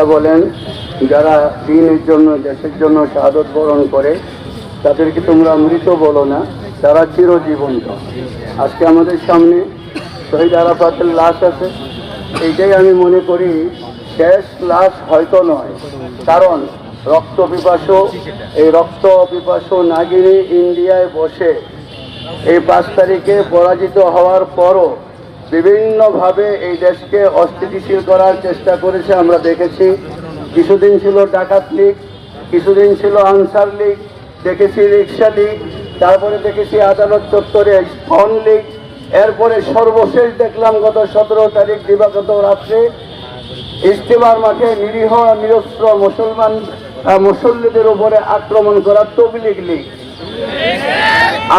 আল্লাহ বলেন, যারা দিনের জন্য, দেশের জন্য শাহাদত বরণ করে, তাদেরকে তোমরা মৃত বলো না, তারা চিরজীবন্ত। আজকে আমাদের সামনে শহীদ আরাফাতের লাশ আছে। এইটাই আমি মনে করি, শেষ লাশ হয়তো নয়। কারণ রক্ত পিপাসু, এই রক্ত পিপাসু নাগিনী ইন্ডিয়ায় বসে এই পাঁচ তারিখে পরাজিত হওয়ার পরও বিভিন্নভাবে এই দেশকে অস্থিতিশীল করার চেষ্টা করেছে, আমরা দেখেছি। কিছুদিন ছিল ডাকাত লীগ, কিছুদিন ছিল আনসার লীগ, দেখেছি রিক্সা লীগ, তারপরে দেখেছি আদালত চত্বরে স্পন লীগ। এরপরে সর্বশেষ দেখলাম গত সতেরো তারিখ দিবাগত রাত্রে ইস্তেমার মাঠে নিরীহ নিরস্ত্র মুসলমান মুসল্লিদের উপরে আক্রমণ করা তবলিগ লীগ।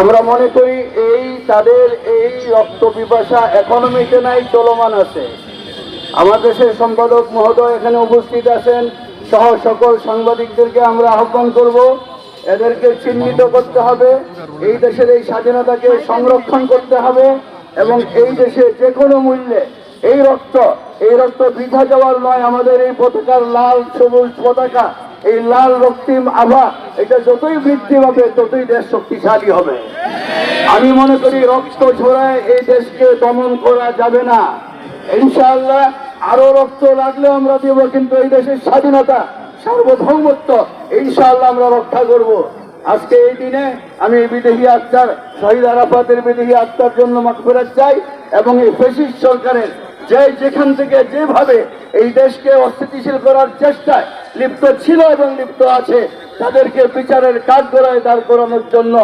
আমরা মনে করি এই তাদের এই রক্ত পিপাসা এখনও মিটে নাই, চলমান আছে। আমার দেশের সম্পাদক মহোদয় এখানে উপস্থিত আছেন। সহ সকল সাংবাদিকদেরকে আমরা আহ্বান করব। এদেরকে চিহ্নিত করতে হবে। এই দেশের এই স্বাধীনতাকে সংরক্ষণ করতে হবে এবং এই দেশে যে কোনো মূল্যে এই রক্ত এই রক্ত বৃথা যাওয়ার নয়, আমাদের এই পতাকার লাল, সবুজ পতাকা এই লাল রক্তিম আভা, এটা যতই বৃদ্ধি পাবে, ততই দেশ শক্তিশালী হবে। আমি মনে করি রক্ত ঝরায় এই দেশকে দমন করা যাবে না। ইনশাআল্লাহ আরও রক্ত লাগলে আমরা দেব, কিন্তু এই দেশের স্বাধীনতা, সার্বভৌমত্ব, ইনশাআল্লাহ আমরা রক্ষা করব। আজকে এই দিনে আমি বিদেহী আত্মার, শহীদ আরাফাতের বিদেহী আত্মার জন্য মাগফিরাত চাই, এবং এই ফেসিস্ট সরকারের, যে যেখান থেকে যেভাবে এই দেশকে অস্থিতিশীল করার চেষ্টায় লিপ্ত ছিল এবং লিপ্ত আছে। তাদেরকে বিচারের কাজ কাঠগড়ায় দাঁড় করানোর জন্য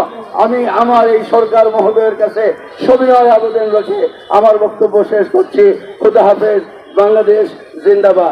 আমি আমার এই সরকার মহোদয়ের কাছে সবিনয় আবেদন রেখে আমার বক্তব্য শেষ করছি। খুদা হাফেজ, বাংলাদেশ জিন্দাবাদ।